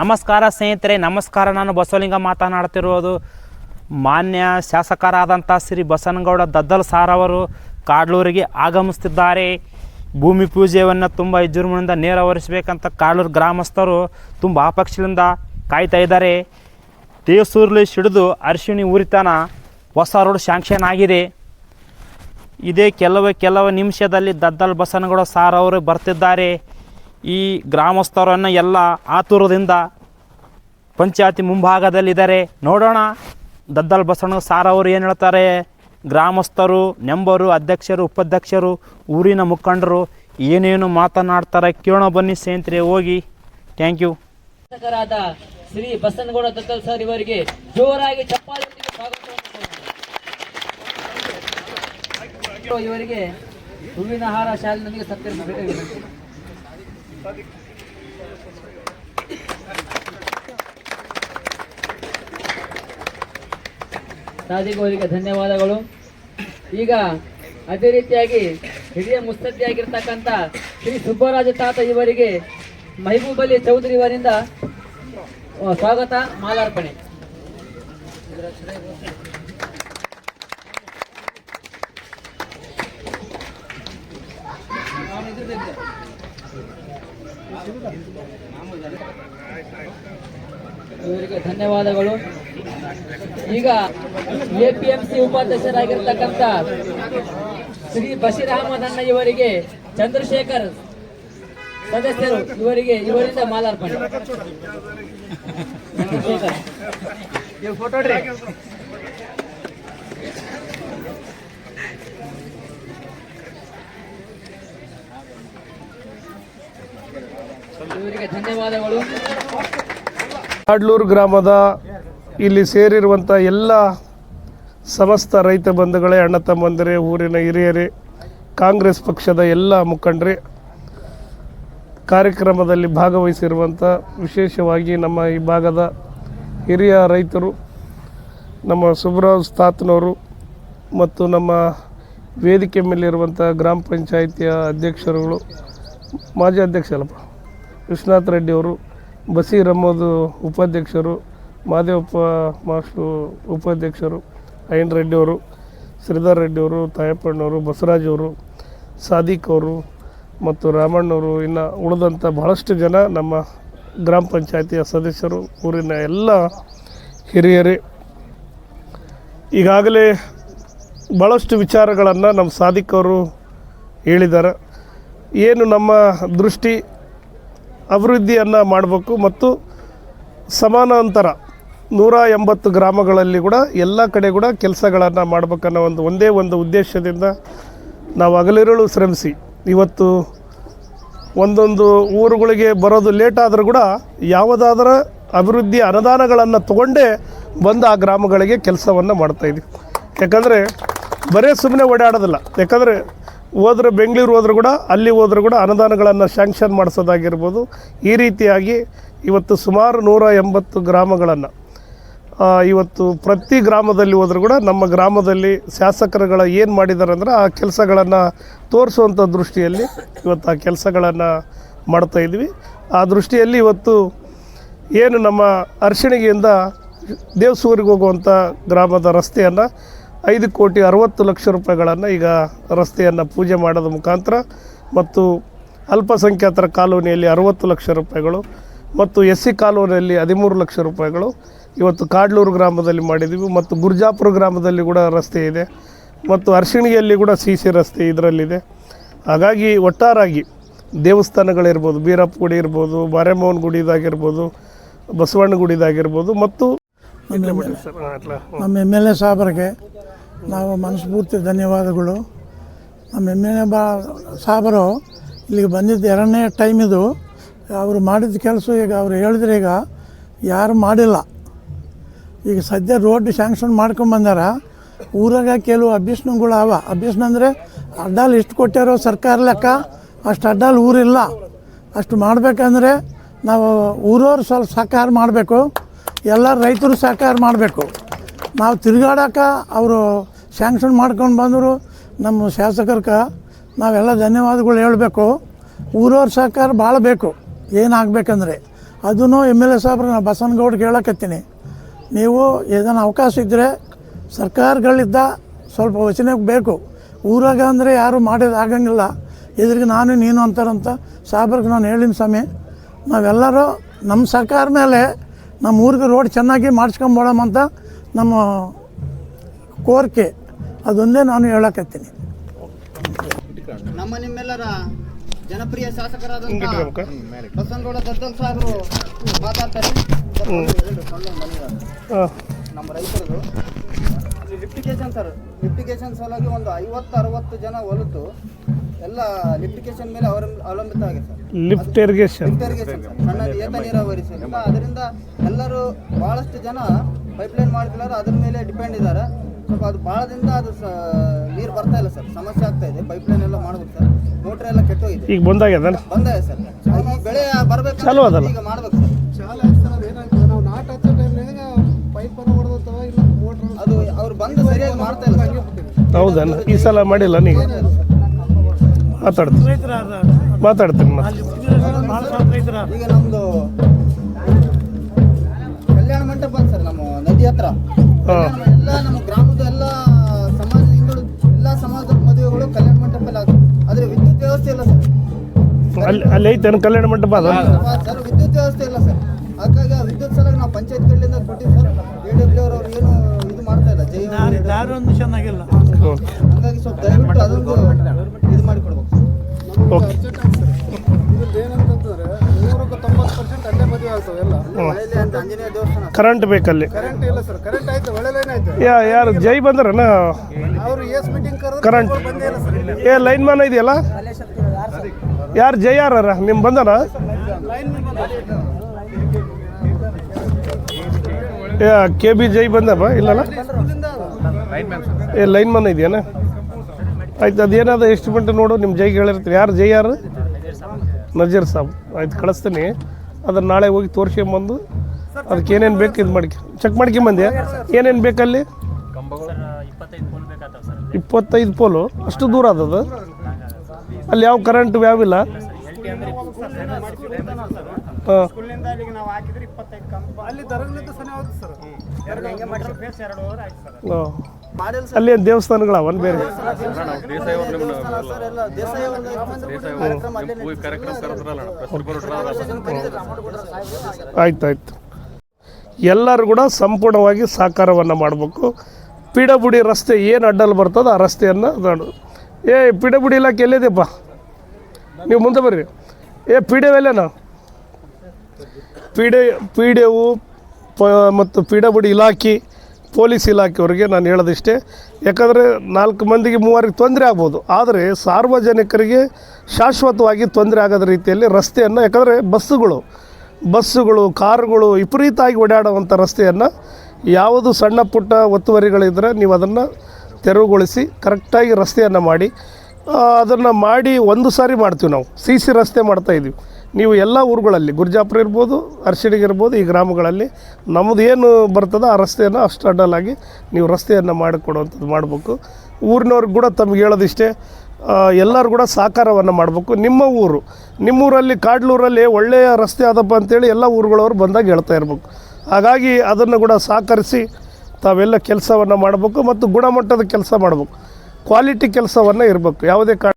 ನಮಸ್ಕಾರ ಸ್ನೇಹಿತರೆ, ನಮಸ್ಕಾರ. ನಾನು ಬಸವಲಿಂಗ ಮಾತನಾಡ್ತಿರೋದು ಮಾನ್ಯ ಶಾಸಕರಾದಂಥ ಶ್ರೀ ಬಸನಗೌಡ ದದ್ದಲ್ ಸಾರ್ ಅವರು ಕಾಡ್ಲೂರಿಗೆ ಆಗಮಿಸ್ತಿದ್ದಾರೆ ಭೂಮಿ ಪೂಜೆಯನ್ನು ತುಂಬ ವಿಜೃಂಭಣೆಯಿಂದ ನೇರವರಿಸಬೇಕಂತ ಕಾಡ್ಲೂರು ಗ್ರಾಮಸ್ಥರು ತುಂಬ ಆಪಕ್ಷದಿಂದ ಕಾಯ್ತಾ ಇದ್ದಾರೆ. ತೇಸೂರ್ಲಿ ಸಿಡಿದು ಅರಿಶಿಣಿ ಉರಿತನ ಹೊಸ ರೋಡ್ ಶಾಂಕ್ಷನ್ ಆಗಿದೆ. ಇದೇ ಕೆಲವೇ ಕೆಲವು ನಿಮಿಷದಲ್ಲಿ ದದ್ದಲ್ ಬಸನಗೌಡ ಸಾರ್ ಅವರು ಬರ್ತಿದ್ದಾರೆ. ಈ ಗ್ರಾಮಸ್ಥರನ್ನು ಎಲ್ಲ ಆತುರದಿಂದ ಪಂಚಾಯತಿ ಮುಂಭಾಗದಲ್ಲಿದ್ದಾರೆ. ನೋಡೋಣ. ದದ್ದಲ್ ಬಸವಣ್ಣ ಸಾರ್ ಅವರು ಏನು ಹೇಳ್ತಾರೆ? ಗ್ರಾಮಸ್ಥರು, ನೆಂಬರು, ಅಧ್ಯಕ್ಷರು, ಉಪಾಧ್ಯಕ್ಷರು, ಊರಿನ ಮುಖಂಡರು ಏನೇನು ಮಾತನಾಡ್ತಾರೆ ಕೇಳೋ ಬನ್ನಿ ಸ್ನೇಹಿತರೆ, ಹೋಗಿ. Thank you Shri Basanagouda Dattal sir ಇವರಿಗೆ ಜೋರಾಗಿ ಕೋರುತ್ತೇನೆ. ಇವರಿಗೆ ಹೂವಿನ ಹಾರ ನನಗೆ ಸತ್ಕರಿಸಬೇಕಾಗಿದೆ ಅವರಿಗೆ ಧನ್ಯವಾದಗಳು. ಈಗ ಅದೇ ರೀತಿಯಾಗಿ ಹಿರಿಯ ಮುಸ್ತದ್ದಿಯಾಗಿರ್ತಕ್ಕಂಥ ಶ್ರೀ ಸುಬ್ಬರಾಜ ತಾತ ಇವರಿಗೆ ಮಹಬೂಬ್ ಅಲಿ ಚೌಧರಿ ಇವರಿಂದ ಸ್ವಾಗತ, ಮಾಲಾರ್ಪಣೆ. ಇವರಿಗೆ ಧನ್ಯವಾದಗಳು. ಈಗ ಎ ಪಿ ಎಂ ಸಿ ಉಪಾಧ್ಯಕ್ಷರಾಗಿರ್ತಕ್ಕಂಥ ಶ್ರೀ ಬಶೀರ್ ಅಹಮದ್ ಇವರಿಗೆ, ಚಂದ್ರಶೇಖರ್ ಸದಸ್ಯರು ಇವರಿಗೆ, ಇವರಿಂದ ಮಾಲಾರ್ಪಣೆ. ಚಂದ್ರಶೇಖರ್ ಕಾಡ್ಲೂರು ಗ್ರಾಮದ ಇಲ್ಲಿ ಸೇರಿರುವಂಥ ಎಲ್ಲ ಸಮಸ್ತ ರೈತ ಬಂಧುಗಳೇ, ಅಣ್ಣ ತಮ್ಮಂದಿರೇ, ಊರಿನ ಹಿರಿಯರೇ, ಕಾಂಗ್ರೆಸ್ ಪಕ್ಷದ ಎಲ್ಲ ಮುಖಂಡರೇ, ಕಾರ್ಯಕ್ರಮದಲ್ಲಿ ಭಾಗವಹಿಸಿರುವಂಥ ವಿಶೇಷವಾಗಿ ನಮ್ಮ ಈ ಭಾಗದ ಹಿರಿಯ ರೈತರು, ನಮ್ಮ ಸುಬ್ರಾವ್ ಸ್ತಾತ್ನವರು ಮತ್ತು ನಮ್ಮ ವೇದಿಕೆ ಮೇಲಿರುವಂಥ ಗ್ರಾಮ ಪಂಚಾಯಿತಿಯ ಅಧ್ಯಕ್ಷರುಗಳು, ಮಾಜಿ ಅಧ್ಯಕ್ಷ ವಿಶ್ವನಾಥ್ ರೆಡ್ಡಿಯವರು ಬಸೀರ್ ಅಹಮದ್ ಉಪಾಧ್ಯಕ್ಷರು, ಮಾದೇವಪ್ಪ ಮಾಸ್ಟ್ರು ಉಪಾಧ್ಯಕ್ಷರು ಅಯ್ಯನ್ ರೆಡ್ಡಿಯವರು ಶ್ರೀಧರ್ ರೆಡ್ಡಿ ಅವರು ತಾಯಪ್ಪಣ್ಣವರು ಬಸವರಾಜವರು ಸಾದಿಕ್ ಅವರು ಮತ್ತು ರಾಮಣ್ಣವರು ಇನ್ನು ಉಳಿದಂಥ ಬಹಳಷ್ಟು ಜನ ನಮ್ಮ ಗ್ರಾಮ ಪಂಚಾಯತಿಯ ಸದಸ್ಯರು, ಊರಿನ ಎಲ್ಲ ಹಿರಿಯರೇ. ಈಗಾಗಲೇ ಭಾಳಷ್ಟು ವಿಚಾರಗಳನ್ನು ನಮ್ಮ ಸಾದಿಕ್ ಅವರು ಹೇಳಿದ್ದಾರೆ. ಏನು ನಮ್ಮ ದೃಷ್ಟಿ ಅಭಿವೃದ್ಧಿಯನ್ನು ಮಾಡಬೇಕು ಮತ್ತು ಸಮಾನಾಂತರ ನೂರ ಎಂಬತ್ತು ಗ್ರಾಮಗಳಲ್ಲಿ ಕೂಡ ಎಲ್ಲ ಕಡೆ ಕೂಡ ಕೆಲಸಗಳನ್ನು ಮಾಡ್ಬೇಕನ್ನೋ ಒಂದು ಒಂದೇ ಒಂದು ಉದ್ದೇಶದಿಂದ ನಾವು ಹಗಲಿರುಳು ಶ್ರಮಿಸಿ. ಇವತ್ತು ಒಂದೊಂದು ಊರುಗಳಿಗೆ ಬರೋದು ಲೇಟ್ ಆದರೂ ಕೂಡ ಯಾವುದಾದರ ಅಭಿವೃದ್ಧಿ ಅನುದಾನಗಳನ್ನು ತಗೊಂಡೇ ಬಂದು ಆ ಗ್ರಾಮಗಳಿಗೆ ಕೆಲಸವನ್ನು ಮಾಡ್ತಾಯಿದ್ವಿ ಯಾಕಂದರೆ ಬರೇ ಸುಮ್ಮನೆ ಓಡಾಡೋದಿಲ್ಲ. ಯಾಕಂದರೆ ಹೋದ್ರೆ ಬೆಂಗಳೂರು ಹೋದ್ರು ಕೂಡ, ಅಲ್ಲಿ ಹೋದ್ರು ಕೂಡ ಅನುದಾನಗಳನ್ನು ಶ್ಯಾಂಕ್ಷನ್ ಮಾಡಿಸೋದಾಗಿರ್ಬೋದು. ಈ ರೀತಿಯಾಗಿ ಇವತ್ತು ಸುಮಾರು ನೂರ ಎಂಬತ್ತು ಗ್ರಾಮಗಳನ್ನು ಇವತ್ತು ಪ್ರತಿ ಗ್ರಾಮದಲ್ಲಿ ಹೋದರೂ ಕೂಡ ನಮ್ಮ ಗ್ರಾಮದಲ್ಲಿ ಶಾಸಕರುಗಳ ಏನು ಮಾಡಿದ್ದಾರೆ ಅಂದರೆ ಆ ಕೆಲಸಗಳನ್ನು ತೋರಿಸುವಂಥ ದೃಷ್ಟಿಯಲ್ಲಿ ಇವತ್ತು ಆ ಕೆಲಸಗಳನ್ನು ಮಾಡ್ತಾಯಿದ್ವಿ ಆ ದೃಷ್ಟಿಯಲ್ಲಿ ಇವತ್ತು ಏನು ನಮ್ಮ ಅರ್ಶಿಣಿಗೆಯಿಂದ ದೇವಸೂರಿಗೆ ಹೋಗುವಂಥ ಗ್ರಾಮದ ರಸ್ತೆಯನ್ನು ಐದು ಕೋಟಿ ಅರವತ್ತು ಲಕ್ಷ ರೂಪಾಯಿಗಳನ್ನು ಈಗ ರಸ್ತೆಯನ್ನು ಪೂಜೆ ಮಾಡೋದ ಮುಖಾಂತರ ಮತ್ತು ಅಲ್ಪಸಂಖ್ಯಾತರ ಕಾಲೋನಿಯಲ್ಲಿ ಅರವತ್ತು ಲಕ್ಷ ರೂಪಾಯಿಗಳು ಮತ್ತು ಎಸ್ ಸಿ ಕಾಲೋನಿಯಲ್ಲಿ ಹದಿಮೂರು ಲಕ್ಷ ರೂಪಾಯಿಗಳು ಇವತ್ತು ಕಾಡ್ಲೂರು ಗ್ರಾಮದಲ್ಲಿ ಮಾಡಿದ್ದೀವಿ ಮತ್ತು ಗುರ್ಜಾಪುರ ಗ್ರಾಮದಲ್ಲಿ ಕೂಡ ರಸ್ತೆ ಇದೆ ಮತ್ತು ಅರ್ಶಿಣಿಯಲ್ಲಿ ಕೂಡ ಸಿ ಸಿ ರಸ್ತೆ ಇದರಲ್ಲಿದೆ ಹಾಗಾಗಿ ಒಟ್ಟಾರಾಗಿ ದೇವಸ್ಥಾನಗಳಿರ್ಬೋದು ಬೀರಪ್ಪ ಗುಡಿ ಇರ್ಬೋದು ಮಾರೇಮೋಹನ್ ಗುಡಿದಾಗಿರ್ಬೋದು ಬಸವಣ್ಣ ಗುಡಿದಾಗಿರ್ಬೋದು ಮತ್ತು. ನಮ್ಮ ಎಂ ಎಲ್ ಎ ಸಾಹೇಬರಿಗೆ ನಾವು ಮನಸ್ಫೂರ್ತಿ ಧನ್ಯವಾದಗಳು. ನಮ್ಮ ಎಂ ಎಲ್ ಎ ಬಾ ಸಾಬರು ಇಲ್ಲಿಗೆ ಬಂದಿದ್ದು ಎರಡನೇ ಟೈಮ್ ಇದು. ಅವರು ಮಾಡಿದ ಕೆಲಸ ಈಗ ಅವ್ರು ಹೇಳಿದ್ರೆ ಈಗ ಯಾರು ಮಾಡಿಲ್ಲ. ಈಗ ಸದ್ಯ ರೋಡ್ ಶಾಂಕ್ಷನ್ ಮಾಡ್ಕೊಂಬಂದಾರ ಊರಾಗ ಕೆಲವು ಅಭ್ಯಸನಗಳು ಅವ. ಅಭ್ಯಸನ ಅಂದರೆ ಅಡ್ಡಾಲ್ ಇಷ್ಟು ಕೊಟ್ಟಾರೋ ಸರ್ಕಾರ ಲೆಕ್ಕ ಅಷ್ಟು ಅಡ್ಡಾಲ್ ಊರಿಲ್ಲ. ಅಷ್ಟು ಮಾಡಬೇಕಂದ್ರೆ ನಾವು ಊರವ್ರು ಸ್ವಲ್ಪ ಸಹಕಾರ ಮಾಡಬೇಕು. ಎಲ್ಲ ರೈತರು ಸಹಕಾರ ಮಾಡಬೇಕು. ನಾವು ತಿರುಗಾಡಕ್ಕೆ ಅವರು ಸ್ಯಾಂಕ್ಷನ್ ಮಾಡ್ಕೊಂಡು ಬಂದರು. ನಮ್ಮ ಶಾಸಕರ್ಗೆ ನಾವೆಲ್ಲ ಧನ್ಯವಾದಗಳು ಹೇಳಬೇಕು. ಊರವ್ರ ಸಹಕಾರ ಭಾಳ ಬೇಕು. ಏನಾಗಬೇಕಂದ್ರೆ ಅದನ್ನು ಎಂ ಎಲ್ ಎ ಸಾಹೇಬ್ರು ನಾನು ಬಸವನಗೌಡ್ರಿಗೆ ಹೇಳಕತ್ತೀನಿ. ನೀವು ಏನೋ ಅವಕಾಶ ಇದ್ದರೆ ಸರ್ಕಾರಗಳಿದ್ದ ಸ್ವಲ್ಪ ವಚನೆ ಬೇಕು. ಊರಾಗ ಅಂದರೆ ಯಾರು ಮಾಡೋದು ಆಗಂಗಿಲ್ಲ. ಇದ್ರಿಗೆ ನಾನು ನೀನು ಅಂತಾರಂತ ಸಾಹೇಬ್ರಿಗೆ ನಾನು ಹೇಳಿನ ಸ್ವಾಮಿ. ನಾವೆಲ್ಲರೂ ನಮ್ಮ ಸರ್ಕಾರ ಮೇಲೆ ನಮ್ಮ ಊರಿಗೆ ರೋಡ್ ಚೆನ್ನಾಗಿ ಮಾಡಿಸ್ಕೊಂಬೋಳಮಂತ ನಮ್ಮ ಕೋರಿಕೆ. ಅದೊಂದೇ ನಾನು ಹೇಳಕತ್ತೀನಿ. ನಮ್ಮ ನಿಮ್ಮೆಲ್ಲರ ಜನಪ್ರಿಯ ಶಾಸಕರಾದಂಥ? ಬಸನಗೌಡ ದತ್ತಲ್ ಸಾಹೇಬರು ಮಾತಾಡ್ತಾರೆ. ನಮ್ಮ ರೈತರದು. ಲಿಫ್ಟಿಗೇಷನ್ ಸರ್ ಲಿಫ್ಟಿಗೇಷನ್ ಸಲುವಾಗಿ ಒಂದು ಐವತ್ತು ಅರವತ್ತು ಜನ ಹೊಲತು ಎಲ್ಲ ಲಿಫ್ಟಿಗೇಷನ್ ಮೇಲೆ ಅವರ ಅವಲಂಬಿತ ಆಗಿದೆ sir. Lift irrigation lift irrigation sir. ಸಣ್ಣ ಏತ ನೀರಾವರಿ ಸರ್. ಇಲ್ಲ ಅದರಿಂದ ಎಲ್ಲರೂ ಭಾಳಷ್ಟು ಜನ ಪೈಪ್ಲೈನ್ ಮಾಡ್ತಿಲ್ಲ ಅದ್ರ ಮೇಲೆ ಡಿಪೆಂಡ್ ಇದ್ದಾರೆ. ಸ್ವಲ್ಪ ಅದು ಭಾಳದಿಂದ ಅದು ಸ ನೀರು ಬರ್ತಾ ಇಲ್ಲ ಸರ್. ಸಮಸ್ಯೆ ಆಗ್ತಾ ಇದೆ. ಪೈಪ್ಲೈನ್ ಎಲ್ಲ ಮಾಡ್ಬೇಕು ಸರ್. ಮೋಟ್ರ್ ಎಲ್ಲ ಕೆಟ್ಟೋಗಿದೆ. ಈಗ ಬಂದಾಗ್ಯದ ಬಂದಿದೆ ಸರ್. ಈ ಬೆಳೆ ಬರಬೇಕು ಚಾಲು ಅದಲ್ಲ? ಈಗ ಮಾಡ್ಬೇಕು ಸರ್. ಅದು ಅವ್ರು ಬಂದು ಸರಿಯಾಗಿ ಮಾಡ್ತಾ ಇಲ್ಲ ಸರ್. ಹೌದಾ ಈ ಸಲ ಮಾಡಿಲ್ಲ ನೀಗ ಮಾತಾಡ್ತೀನಿ. ಮಾತಾಡ್ತೀನಿ ಮತ್ತೆ. ಈಗ ನಮ್ದು ಕಲ್ಯಾಣ ಮಂಟಪ ಅಂತ ಸರ್ ನಮ್ಮ ನದಿ ಹತ್ರ. ಹಾಂ. ಎಲ್ಲ ನಮ್ಮ ಗ್ರಾಮದ ಎಲ್ಲ ಸಮಾಜ ಹಿಂದುಳಿದ ಎಲ್ಲ ಸಮಾಜದ ಮದುವೆಗಳು ಕಲ್ಯಾಣ ಮಂಟಪದಲ್ಲಿ ಆಗುತ್ತೆ. ಆದರೆ ವಿದ್ಯುತ್ ವ್ಯವಸ್ಥೆ ಇಲ್ಲ ಸರ್. ಅಲ್ಲಿ ಅಲ್ಲಿ ಐತೇನು ಕಲ್ಯಾಣ ಮಂಟಪ ಅದ? ಸರ್ ವಿದ್ಯುತ್ ವ್ಯವಸ್ಥೆ ಇಲ್ಲ ಸರ್. ಹಾಗಾಗಿ ಆ ವಿದ್ಯುತ್ ಸಲುವಾಗಿ ನಾವು ಪಂಚಾಯತ್ ಕಡೆಯಿಂದ ಕೊಟ್ಟಿದ್ದು ಸರ್. ಎ ಡಬ್ಲ್ಯೂ ಅವರು ಏನು ಇದು ಮಾಡ್ತಾ ಇಲ್ಲ ಜೈ ದಾರಿ ಒಂದು ಚೆನ್ನಾಗಿಲ್ಲ ಹಾಗಾಗಿ ಸ್ವಲ್ಪ ದಯವಿಟ್ಟು ಅದೊಂದು ಪರ್ಸೆಂಟ್ ಅಲ್ಲೇ ಮದುವೆ ಆಗ್ತವೆ ಎಲ್ಲ ಮಳೆಯಲ್ಲಿ ಅಂತ ಆಂಜನೇಯ ದೇವಸ್ಥಾನ. ಕರೆಂಟ್ ಬೇಕಲ್ಲಿ. ಕರೆಂಟ್ ಇಲ್ಲ ಸರ್ ಕರೆಂಟ್ ಆಯ್ತು ಒಳ್ಳೆಲೇನೆ ಆಯ್ತು. ಯಾ ಯಾರು ಜೈ ಬಂದ್ರನ? ಅವರು ಎಸ್ ಮೀಟಿಂಗ್ ಕರೆದ್ರೆ ಕರೆಂಟ್ ಬಂದೇ ಇಲ್ಲ ಸರ್ ಇಲ್ಲಿ. ಏ ಲೈನ್ ಮ್ಯಾನ್ ಇದೆಯಲ್ಲ? ಯಾರು ಜೈ ಯಾರ ನಿಮ್ಮ ಬಂದನ? ಏ ಕೆ ಬಿ ಜೈ ಬಂದಪ್ಪ ಇಲ್ಲಲ್ಲ? ಏ ಲೈನ್ ಮ್ಯಾನ್ ಇದೆಯಾ ಆಯ್ತು ಅದೇನಾದ ಎಸ್ಟಿಮೇಟ್ ನೋಡು ನಿಮ್ಮ ಜೈಗೆ ಹೇಳಿರ್ತೀನಿ ಯಾರು ಜೈ ಯಾರು? ನಜೀರ್ ಸಾಬ್. ಆಯ್ತು ಕಳಿಸ್ತೀನಿ. ಅದನ್ನು ನಾಳೆ ಹೋಗಿ ತೋರಿಸ್ಕೊಂಬಂದು ಅದಕ್ಕೆ ಏನೇನು ಬೇಕು ಇದು ಮಾಡಿ ಚೆಕ್ ಮಾಡ್ಕೊಂಬಂದೆ ಏನೇನು ಬೇಕಲ್ಲಿ? ಇಪ್ಪತ್ತೈದು ಪೋಲು ಅಷ್ಟು ದೂರ ಅದದು ಅಲ್ಲಿ ಯಾವ ಕರೆಂಟ್ ಯಾವಿಲ್ಲ? ಹಾಂ. ಅಲ್ಲಿ ಏನು ದೇವಸ್ಥಾನಗಳ ಒಂದು ಬೇರೆ ಆಯ್ತು ಆಯ್ತು ಎಲ್ಲರೂ ಕೂಡ ಸಂಪೂರ್ಣವಾಗಿ ಸಹಕಾರವನ್ನು ಮಾಡಬೇಕು. ಪಿಡಬುಡಿ ರಸ್ತೆ ಏನು ಅಡ್ಡಲ್ಲಿ ಬರ್ತದೋ ಆ ರಸ್ತೆಯನ್ನು ನಾನು ಏ ಪಿಡಬುಡಿ ಇಲಾಖೆ ಎಲ್ಲಿದೆಪ್ಪ ನೀವು ಮುಂದೆ ಬರ್ರಿ. ಏ P D ಎಲ್ಲೇನಾ? P D P D O ಪ ಮತ್ತು ಪಿ ಡಬ್ಲ್ಯೂ ಇಲಾಖೆ ಪೊಲೀಸ್ ಇಲಾಖೆಯವರಿಗೆ ನಾನು ಹೇಳೋದಿಷ್ಟೇ. ಯಾಕಂದರೆ ನಾಲ್ಕು ಮಂದಿಗೆ ಮೂವರಿಗೆ ತೊಂದರೆ ಆಗ್ಬೋದು. ಆದರೆ ಸಾರ್ವಜನಿಕರಿಗೆ ಶಾಶ್ವತವಾಗಿ ತೊಂದರೆ ಆಗದ ರೀತಿಯಲ್ಲಿ ರಸ್ತೆಯನ್ನು, ಯಾಕಂದರೆ ಬಸ್ಸುಗಳು ಬಸ್ಸುಗಳು, ಕಾರುಗಳು ವಿಪರೀತವಾಗಿ ಓಡಾಡುವಂಥ ರಸ್ತೆಯನ್ನು ಯಾವುದು ಸಣ್ಣ ಪುಟ್ಟ ಒತ್ತುವರಿಗಳಿದ್ದರೆ ನೀವು ಅದನ್ನು ತೆರವುಗೊಳಿಸಿ ಕರೆಕ್ಟಾಗಿ ರಸ್ತೆಯನ್ನು ಮಾಡಿ ಅದನ್ನು ಮಾಡಿ ಒಂದು ಸಾರಿ ಮಾಡ್ತೀವಿ ನಾವು. ಸಿ ಸಿ ರಸ್ತೆ ಮಾಡ್ತಾಯಿದ್ದೀವಿ ನೀವು ಎಲ್ಲ ಊರುಗಳಲ್ಲಿ, ಗುರ್ಜಾಪುರ ಇರ್ಬೋದು ಅರ್ಶಿಡಿಗೆ ಇರ್ಬೋದು, ಈ ಗ್ರಾಮಗಳಲ್ಲಿ ನಮ್ಮದು ಏನು ಬರ್ತದೋ ಆ ರಸ್ತೆಯನ್ನು ಅಷ್ಟು ಅಡ್ಡಲಾಗಿ ನೀವು ರಸ್ತೆಯನ್ನು ಮಾಡಿಕೊಡುವಂಥದ್ದು ಮಾಡಬೇಕು. ಊರಿನವ್ರಿಗೆ ಕೂಡ ತಮಗೆ ಹೇಳೋದಿಷ್ಟೇ ಎಲ್ಲರೂ ಕೂಡ ಸಹಕಾರವನ್ನು ಮಾಡಬೇಕು. ನಿಮ್ಮ ಊರು, ನಿಮ್ಮೂರಲ್ಲಿ, ಕಾಡ್ಲೂರಲ್ಲಿ ಒಳ್ಳೆಯ ರಸ್ತೆ ಆದಪ್ಪ ಅಂತೇಳಿ ಎಲ್ಲ ಊರುಗಳವರು ಬಂದಾಗ ಹೇಳ್ತಾ ಇರಬೇಕು. ಹಾಗಾಗಿ ಅದನ್ನು ಕೂಡ ಸಹಕರಿಸಿ ತಾವೆಲ್ಲ ಕೆಲಸವನ್ನು ಮಾಡಬೇಕು ಮತ್ತು ಗುಣಮಟ್ಟದ ಕೆಲಸ ಮಾಡಬೇಕು. ಕ್ವಾಲಿಟಿ ಕೆಲಸವನ್ನು ಇರಬೇಕು. ಯಾವುದೇ ಕಾರಣ